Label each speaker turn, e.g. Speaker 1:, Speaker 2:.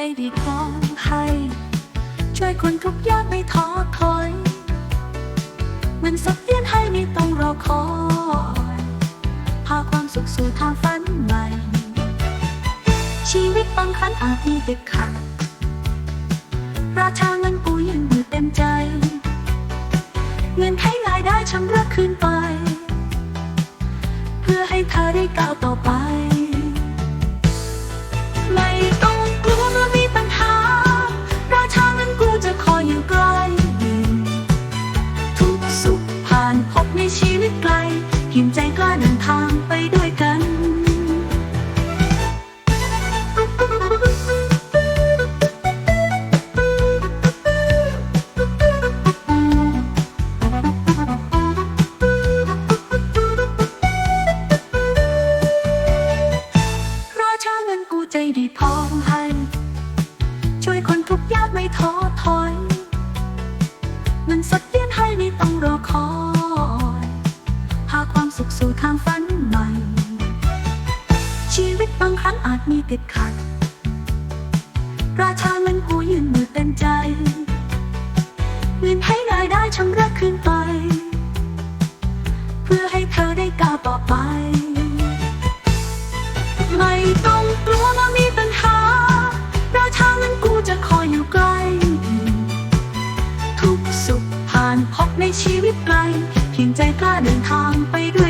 Speaker 1: พร้อมให้ ช่วยคนทุกยากไม่ท้อถอยเงินสดเลี้ยนให้ไม่ต้องรอคอย พาความสุขสู่ทางฝันใหม่ ชีวิตบางครั้งอาจมีติดขัดราชาเงินปูยืนอยู่เต็มใจ เงินให้รายได้ชำระคืนไป เพื่อให้เธอได้ก้าวต่อ เพียงใจกล้าเดินทางไปด้วยกันเงินกูใจดีพร้อมให้ ช่วยคนทุกยากไม่ท้อถอยเงินสดเลี้ยนให้ไม่ต้องรอ สุขสู่ทางฝันใหม่ ชีวิตบางครั้งอาจมีติดขัด ราชาเงินกูยืนมือเต็มใจ เงินให้รายได้ชำระคืนไป เพื่อให้เธอได้ก้าวต่อไป ไม่ต้องกลัวว่ามีปัญหา ราชาเงินกูจะคอยอยู่ใกล้ทุกสุขผ่านพบในชีวิตไกลเพียงใจกล้าเดินทางไปด้วย